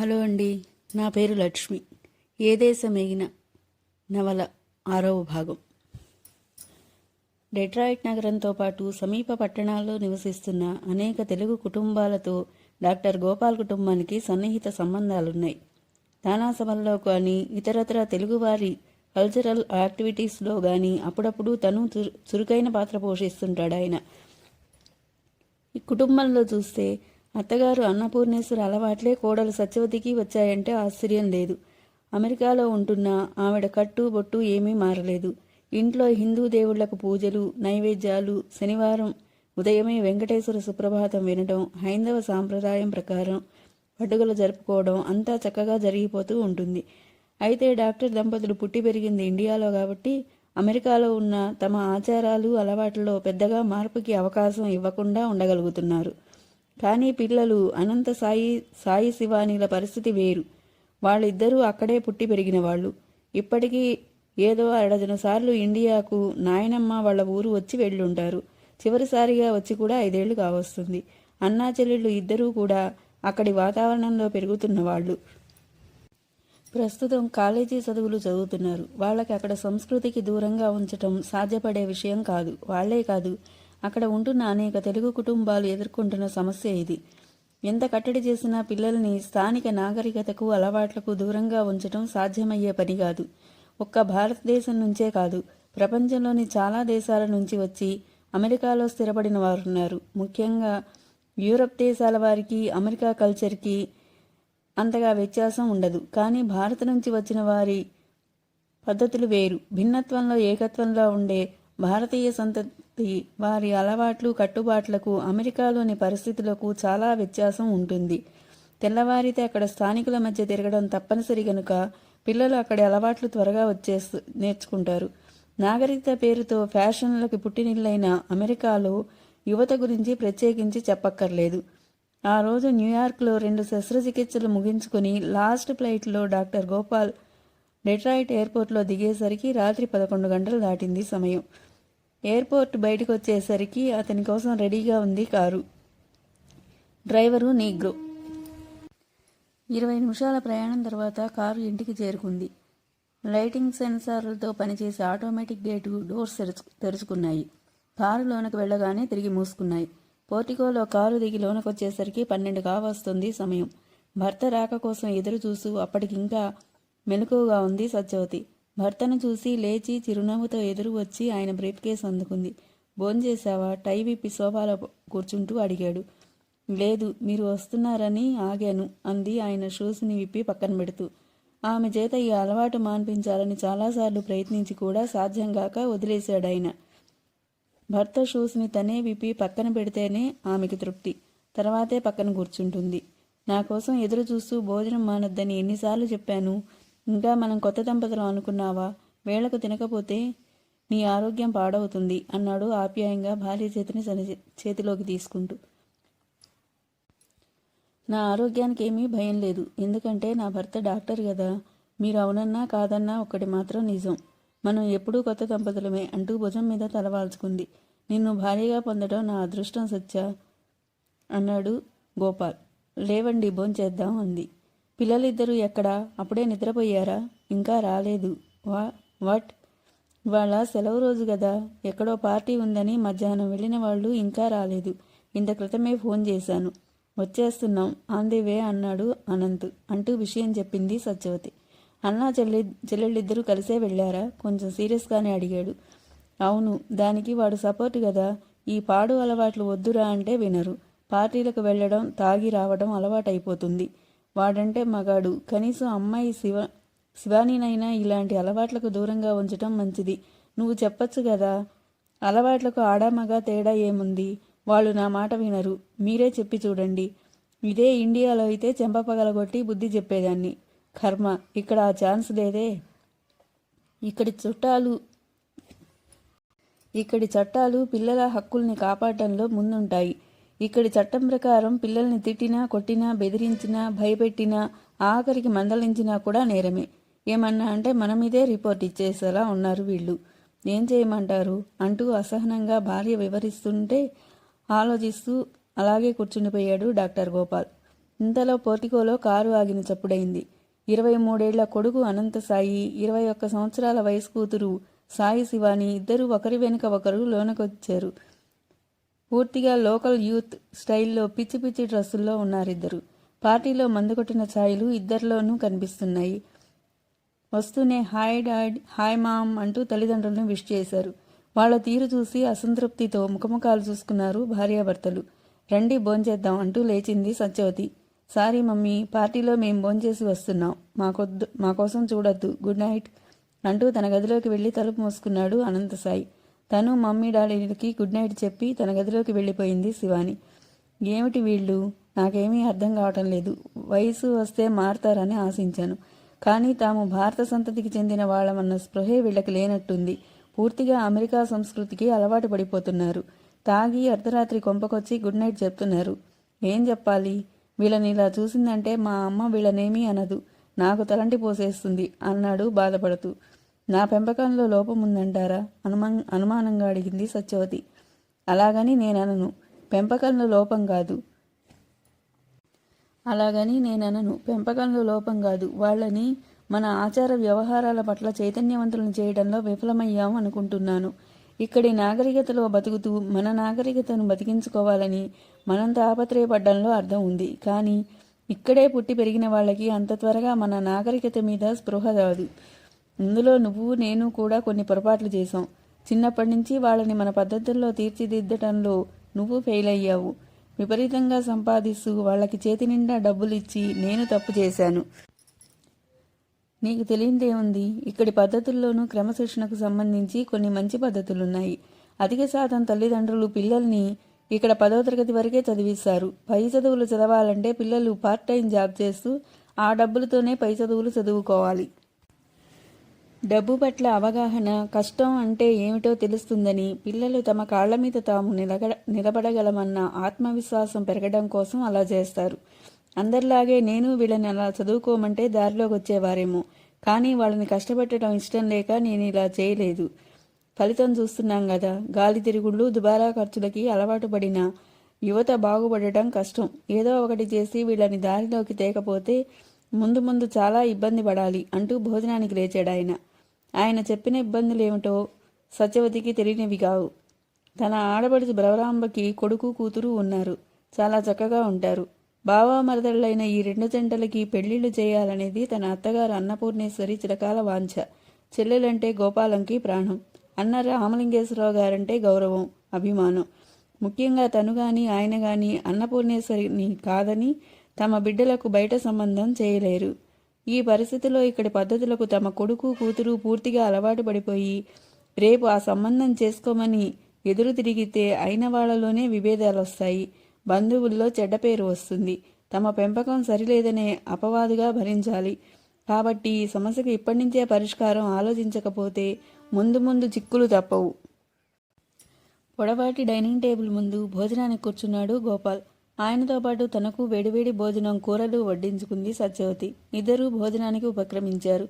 Hello అండి నా పేరు లక్ష్మి. ఏ దేశమేగిన నవల ఆరవ భాగం. డెట్రాయిట్ నగరంతో పాటు సమీప పట్టణాల్లో నివసిస్తున్న అనేక తెలుగు కుటుంబాలతో డాక్టర్ గోపాల్ కుటుంబానికి సన్నిహిత సంబంధాలున్నాయి. తానా సభల్లో కానీ ఇతరత్ర తెలుగువారి కల్చరల్ యాక్టివిటీస్లో కానీ అప్పుడప్పుడు తను చురుకైన పాత్ర పోషిస్తుంటాడు ఆయన. ఈ కుటుంబంలో చూస్తే అత్తగారు అన్నపూర్ణేశ్వర అలవాట్లే కోడలు సత్యవతికి వచ్చాయంటే ఆశ్చర్యం లేదు. అమెరికాలో ఉంటున్న ఆవిడ కట్టు బొట్టు ఏమీ మారలేదు. ఇంట్లో హిందూ దేవుళ్ళకు పూజలు నైవేద్యాలు శనివారం ఉదయమే వెంకటేశ్వర సుప్రభాతం వినడం హైందవ సాంప్రదాయం ప్రకారం పండుగలు జరుపుకోవడం అంతా చక్కగా జరిగిపోతూ ఉంటుంది. అయితే డాక్టర్ దంపతులు పుట్టి పెరిగింది ఇండియాలో కాబట్టి అమెరికాలో ఉన్న తమ ఆచారాలు అలవాట్లలో పెద్దగా మార్పుకి అవకాశం ఇవ్వకుండా ఉండగలుగుతున్నారు. కానీ పిల్లలు అనంత సాయి సాయి శివానీల పరిస్థితి వేరు. వాళ్ళిద్దరూ అక్కడే పుట్టి పెరిగిన వాళ్ళు. ఇప్పటికీ ఏదో అరడజన సార్లు ఇండియాకు నాయనమ్మ వాళ్ళ ఊరు వచ్చి వెళ్ళుంటారు. చివరిసారిగా వచ్చి కూడా ఐదేళ్ళు కావస్తుంది. అన్నా చెల్లెళ్ళు ఇద్దరూ కూడా అక్కడి వాతావరణంలో పెరుగుతున్న వాళ్ళు. ప్రస్తుతం కాలేజీ చదువులు చదువుతున్నారు. వాళ్ళకి అక్కడ సంస్కృతికి దూరంగా ఉంచటం సాధ్యపడే విషయం కాదు. వాళ్ళే కాదు. అక్కడ ఉంటున్న అనేక తెలుగు కుటుంబాలు ఎదుర్కొంటున్న సమస్య ఇది. ఎంత కట్టడి చేసినా పిల్లల్ని స్థానిక నాగరికతకు అలవాట్లకు దూరంగా ఉంచటం సాధ్యమయ్యే పని కాదు. ఒక్క భారతదేశం నుంచే కాదు. ప్రపంచంలోని చాలా దేశాల నుంచి వచ్చి అమెరికాలో స్థిరపడిన వారున్నారు ముఖ్యంగా యూరప్ దేశాల వారికి అమెరికా కల్చర్కి అంతగా వ్యత్యాసం ఉండదు. కానీ భారత్ నుంచి వచ్చిన వారి పద్ధతులు వేరు. భిన్నత్వంలో ఏకత్వంలో ఉండే భారతీయ సంతతి వారి అలవాట్లు కట్టుబాట్లకు అమెరికాలోని పరిస్థితులకు చాలా వ్యత్యాసం ఉంటుంది. తెల్లవారితే అక్కడ స్థానికుల మధ్య తిరగడం తప్పనిసరి గనుక పిల్లలు అక్కడి అలవాట్లు త్వరగా వచ్చేస్తూ నేర్చుకుంటారు. నాగరికత పేరుతో ఫ్యాషన్లకు పుట్టినిల్లైన అమెరికాలో యువత గురించి ప్రత్యేకించి చెప్పక్కర్లేదు. ఆ రోజు న్యూయార్క్లో రెండు శస్త్రచికిత్సలు ముగించుకుని లాస్ట్ ఫ్లైట్లో డాక్టర్ గోపాల్ డెట్రాయిట్ ఎయిర్పోర్ట్లో దిగేసరికి రాత్రి పదకొండు గంటలు దాటింది సమయం. ఎయిర్పోర్ట్ బయటకు వచ్చేసరికి అతని కోసం రెడీగా ఉంది కారు. Driver Negro. ఇరవై నిమిషాల ప్రయాణం తర్వాత కారు ఇంటికి చేరుకుంది. లైటింగ్ సెన్సార్లతో పనిచేసే ఆటోమేటిక్ గేటు డోర్స్ తెరుచు తెరుచుకున్నాయి. కారు లోనకు వెళ్ళగానే తిరిగి మూసుకున్నాయి. పోర్టికోలో కారు దిగి లోనకొచ్చేసరికి పన్నెండు కావస్తుంది సమయం. భర్త రాక కోసం ఎదురు చూస్తూ అప్పటికింకా మెలకువగా ఉంది సత్యవతి. భర్తను చూసి లేచి చిరునవ్వుతో ఎదురు వచ్చి ఆయన బ్రీఫ్ కేస్ అందుకుంది. భోంచేశావా టై విప్పి సోఫాలో కూర్చుంటూ అడిగాడు. లేదు మీరు వస్తున్నారని ఆగాను అంది ఆయన షూస్ని విప్పి పక్కన పెడుతూ. ఆమె చేత ఈ అలవాటు మాన్పించాలని చాలాసార్లు ప్రయత్నించి కూడా సాధ్యం కాక వదిలేశాడు ఆయన. భర్త షూస్ని తనే విప్పి పక్కన పెడితేనే ఆమెకి తృప్తి. తర్వాతే పక్కన కూర్చుంటుంది. నా కోసం ఎదురు చూస్తూ భోజనం మానొద్దని ఎన్నిసార్లు చెప్పాను? ఇంకా మనం కొత్త దంపతులు అనుకున్నావా? వేళకు తినకపోతే నీ ఆరోగ్యం పాడవుతుంది అన్నాడు ఆప్యాయంగా భార్య చేతిని చేతిలోకి తీసుకుంటూ. నా ఆరోగ్యానికి ఏమీ భయం లేదు. ఎందుకంటే నా భర్త డాక్టర్ కదా మీరు అవునన్నా కాదన్నా ఒక్కటి మాత్రం నిజం. మనం ఎప్పుడూ కొత్త దంపతులమే అంటూ భుజం మీద తలవాల్చుకుంది నిన్ను భార్యగా పొందడం నా అదృష్టం సత్య అన్నాడు గోపాల్. లేవండి భోంచేద్దాం అంది. పిల్లలిద్దరూ ఎక్కడా? అప్పుడే నిద్రపోయారా? ఇంకా రాలేదు. వా వాట్? ఇవాళ సెలవు రోజు కదా ఎక్కడో పార్టీ ఉందని మధ్యాహ్నం వెళ్ళిన వాళ్ళు ఇంకా రాలేదు. ఇంత క్రితమే ఫోన్ చేశాను. వచ్చేస్తున్నాం. ఆన్ ది వే అన్నాడు అనంత్. అంటూ విషయం చెప్పింది సత్యవతి. అన్నా చెల్లి చెల్లెళ్ళిద్దరూ కలిసే వెళ్ళారా? కొంచెం సీరియస్గానే అడిగాడు. అవును దానికి వాడు సపోర్ట్ కదా ఈ పాడు అలవాట్లు వద్దురా అంటే వినరు. పార్టీలకు వెళ్ళడం తాగి రావడం అలవాటైపోతుంది. వాడంటే మగాడు. కనీసం అమ్మాయి శివ శివానీనైనా ఇలాంటి అలవాట్లకు దూరంగా ఉంచటం మంచిది. నువ్వు చెప్పొచ్చు కదా అలవాట్లకు ఆడామగా తేడా ఏముంది? వాళ్ళు నా మాట వినరు. మీరే చెప్పి చూడండి. ఇదే ఇండియాలో అయితే చెంప పగలగొట్టి బుద్ధి చెప్పేదాన్ని. కర్మ ఇక్కడ ఆ ఛాన్స్ లేదే. ఇక్కడి చుట్టాలు ఇక్కడి చట్టాలు పిల్లల హక్కుల్ని కాపాడటంలో ముందుంటాయి. ఇక్కడి చట్టం ప్రకారం పిల్లల్ని తిట్టినా కొట్టినా బెదిరించినా భయపెట్టినా ఆఖరికి మందలించినా కూడా నేరమే. ఏమన్నా అంటే మన మీదే రిపోర్ట్ ఇచ్చేసేలా ఉన్నారు వీళ్ళు. ఏం చేయమంటారు? అంటూ అసహనంగా భార్య వివరిస్తుంటే ఆలోచిస్తూ అలాగే కూర్చుండిపోయాడు డాక్టర్ గోపాల్. ఇంతలో పోర్టికోలో కారు ఆగిన చప్పుడైంది. ఇరవై మూడేళ్ళ కొడుకు అనంత సాయి ఇరవై ఒక్క సంవత్సరాల వయసు కూతురు సాయి శివాని ఇద్దరూ ఒకరి వెనుక ఒకరు లోనకొచ్చారు. పూర్తిగా లోకల్ యూత్ స్టైల్లో పిచ్చి పిచ్చి డ్రెస్సుల్లో ఉన్నారిద్దరు. పార్టీలో మందు కొట్టిన ఛాయలు ఇద్దరిలోనూ కనిపిస్తున్నాయి. వస్తూనే హాయ్ డాడ్ హాయ్ మామ్ అంటూ తల్లిదండ్రులను విష్ చేశారు. వాళ్ళ తీరు చూసి అసంతృప్తితో ముఖముఖాలు చూసుకున్నారు భార్యాభర్తలు. రండి భోంచేద్దాం అంటూ లేచింది సత్యవతి. సారీ మమ్మీ పార్టీలో మేం భోంచేసి వస్తున్నాం. మాకొద్దు మా కోసం చూడొద్దు గుడ్ నైట్ అంటూ తన గదిలోకి వెళ్ళి తలుపు మూసుకున్నాడు అనంతసాయి. తను మమ్మీ డాడీలకి గుడ్ నైట్ చెప్పి తన గదిలోకి వెళ్ళిపోయింది శివాని. ఏమిటి వీళ్ళు? నాకేమీ అర్థం కావటం లేదు. వయసు వస్తే మారతారని ఆశించాను. కానీ తాము భారత సంతతికి చెందిన వాళ్ళమన్న స్పృహే వీళ్ళకి లేనట్టుంది. పూర్తిగా అమెరికా సంస్కృతికి అలవాటు పడిపోతున్నారు. తాగి అర్ధరాత్రి కొంపకొచ్చి గుడ్ నైట్ చెప్తున్నారు. ఏం చెప్పాలి? వీళ్ళని ఇలా చూసిందంటే మా అమ్మ వీళ్ళనేమీ అనదు. నాకు తలంటి పోసేస్తుంది అన్నాడు బాధపడుతూ. నా పెంపకంలో లోపం ఉందంటారా? అనుమా అనుమానంగా అడిగింది సత్యవతి. అలాగని నేననను. పెంపకంలో లోపం కాదు. అలాగని నేననను. పెంపకంలో లోపం కాదు. వాళ్ళని మన ఆచార వ్యవహారాల పట్ల చైతన్యవంతులను చేయడంలో విఫలమయ్యాం అనుకుంటున్నాను. ఇక్కడి నాగరికతలో బతుకుతూ మన నాగరికతను బతికించుకోవాలని మనం తాపత్రయపడ్డంలో అర్థం ఉంది. కానీ ఇక్కడే పుట్టి పెరిగిన వాళ్ళకి అంత త్వరగా మన నాగరికత మీద స్పృహ రాదు. ఇందులో నువ్వు నేను కూడా కొన్ని పొరపాట్లు చేశాం. చిన్నప్పటి నుంచి వాళ్ళని మన పద్ధతుల్లో తీర్చిదిద్దటంలో నువ్వు ఫెయిల్ అయ్యావు. విపరీతంగా సంపాదిస్తూ వాళ్ళకి చేతి నిండా డబ్బులు ఇచ్చి నేను తప్పు చేశాను. నీకు తెలియదేముంది ఇక్కడి పద్ధతుల్లోనూ క్రమశిక్షణకు సంబంధించి కొన్ని మంచి పద్ధతులున్నాయి. అధిక శాతం తల్లిదండ్రులు పిల్లల్ని ఇక్కడ పదవ తరగతి వరకే చదివిస్తారు. పై చదువులు చదవాలంటే పిల్లలు పార్ట్ టైం జాబ్ చేస్తూ ఆ డబ్బులతోనే పై చదువులు చదువుకోవాలి. డబ్బు పట్ల అవగాహన కష్టం అంటే ఏమిటో తెలుస్తుందని పిల్లలు తమ కాళ్ళ మీద తాము నిలగడ నిలబడగలమన్న ఆత్మవిశ్వాసం పెరగడం కోసం అలా చేస్తారు. అందరిలాగే నేను వీళ్ళని అలా చదువుకోమంటే దారిలోకి వచ్చేవారేమో. కానీ వాళ్ళని కష్టపెట్టడం ఇష్టం లేక నేను ఇలా చేయలేదు. ఫలితం చూస్తున్నాం కదా గాలి తిరుగుళ్ళు దుబారా ఖర్చులకి అలవాటు పడిన యువత బాగుపడటం కష్టం. ఏదో ఒకటి చేసి వీళ్ళని దారిలోకి తేకపోతే ముందు ముందు చాలా ఇబ్బంది పడాలి అంటూ భోజనానికి లేచాడు ఆయన చెప్పిన ఇబ్బందులు ఏమిటో సత్యవతికి తెలియనివి కావు. తన ఆడపడుచు బ్రవరాంబకి కొడుకు కూతురు ఉన్నారు. చాలా చక్కగా ఉంటారు. బావా మరదళ్ళైన ఈ రెండు జంటలకి పెళ్ళిళ్ళు చేయాలనేది తన అత్తగారు అన్నపూర్ణేశ్వరి చిరకాల వాంఛ. చెల్లెలంటే గోపాలంకి ప్రాణం. అన్న రామలింగేశ్వరరావు గారంటే గౌరవం అభిమానం. ముఖ్యంగా తను గాని ఆయన గాని అన్నపూర్ణేశ్వరిని కాదని తమ బిడ్డలకు బయట సంబంధం చేయలేరు. ఈ పరిస్థితిలో ఇక్కడి పద్ధతులకు తమ కొడుకు కూతురు పూర్తిగా అలవాటు పడిపోయి రేపు ఆ సంబంధం చేసుకోమని ఎదురు తిరిగితే అయిన వాళ్ళలోనే విభేదాలు వస్తాయి. బంధువుల్లో చెడ్డ పేరు వస్తుంది. తమ పెంపకం సరిలేదనే అపవాదుగా భరించాలి. కాబట్టి ఈ సమస్యకు ఇప్పటి నుంచే పరిష్కారం ఆలోచించకపోతే ముందు ముందు చిక్కులు తప్పవు. పొడవాటి డైనింగ్ టేబుల్ ముందు భోజనానికి కూర్చున్నాడు గోపాల్. ఆయనతో పాటు తనకు వేడివేడి భోజనం కూరలు వడ్డించుకుంది సత్యవతి. ఇద్దరూ భోజనానికి ఉపక్రమించారు.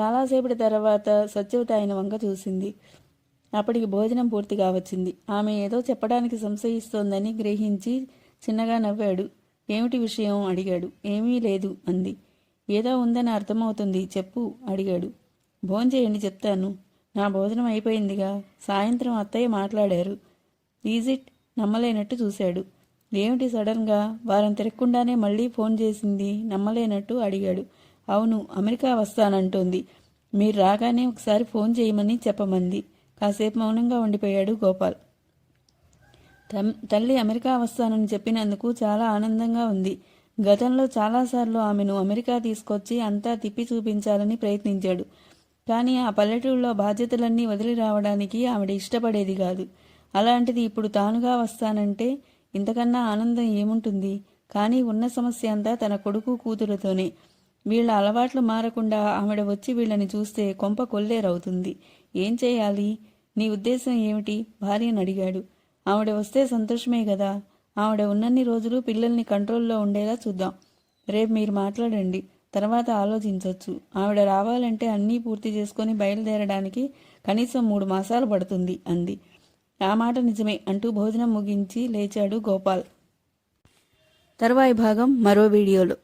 చాలాసేపటి తర్వాత సత్యవతి ఆయన వంక చూసింది. అప్పటికి భోజనం పూర్తిగా వచ్చింది ఆమె ఏదో చెప్పడానికి సంశయిస్తోందని గ్రహించి చిన్నగా నవ్వాడు. ఏమిటి విషయం? అడిగాడు. ఏమీ లేదు అంది. ఏదో ఉందని అర్థమవుతుంది. చెప్పు అడిగాడు. భోంచేయండి చెప్తాను. నా భోజనం అయిపోయిందిగా. సాయంత్రం అత్తయ్య మాట్లాడారు. ఈజిట్ నమ్మలేనట్టు చూశాడు. ఏమిటి సడన్గా వారం తిరగకుండానే మళ్ళీ ఫోన్ చేసింది నమ్మలేనట్టు అడిగాడు. అవును అమెరికా వస్తానంటోంది. మీరు రాగానే ఒకసారి ఫోన్ చేయమని చెప్పమంది. కాసేపు మౌనంగా ఉండిపోయాడు గోపాల్. తల్లి అమెరికా వస్తానని చెప్పినందుకు చాలా ఆనందంగా ఉంది. గతంలో చాలాసార్లు ఆమెను అమెరికా తీసుకొచ్చి అంతా తిప్పి చూపించాలని ప్రయత్నించాడు. కానీ ఆ పల్లెటూరులో బాధ్యతలన్నీ వదిలి రావడానికి ఆవిడ ఇష్టపడేది కాదు. అలాంటిది ఇప్పుడు తానుగా వస్తానంటే ఇంతకన్నా ఆనందం ఏముంటుంది? కానీ ఉన్న సమస్య అంతా తన కొడుకు కూతురుతోనే. వీళ్ళ అలవాట్లు మారకుండా ఆవిడ వచ్చి వీళ్ళని చూస్తే కొంప కొల్లేరవుతుంది. ఏం చేయాలి? నీ ఉద్దేశం ఏమిటి? భార్యను అడిగాడు. ఆవిడ వస్తే సంతోషమే కదా ఆవిడ ఉన్నన్ని రోజులు పిల్లల్ని కంట్రోల్లో ఉండేలా చూద్దాం. రేపు మీరు మాట్లాడండి. తర్వాత ఆలోచించవచ్చు ఆవిడ రావాలంటే అన్నీ పూర్తి చేసుకొని బయలుదేరడానికి కనీసం మూడు మాసాలు పడుతుంది అంది. ఆ మాట నిజమే అంటూ భోజనం ముగించి లేచాడు గోపాల్. తర్వాయి భాగం మరో వీడియోలో.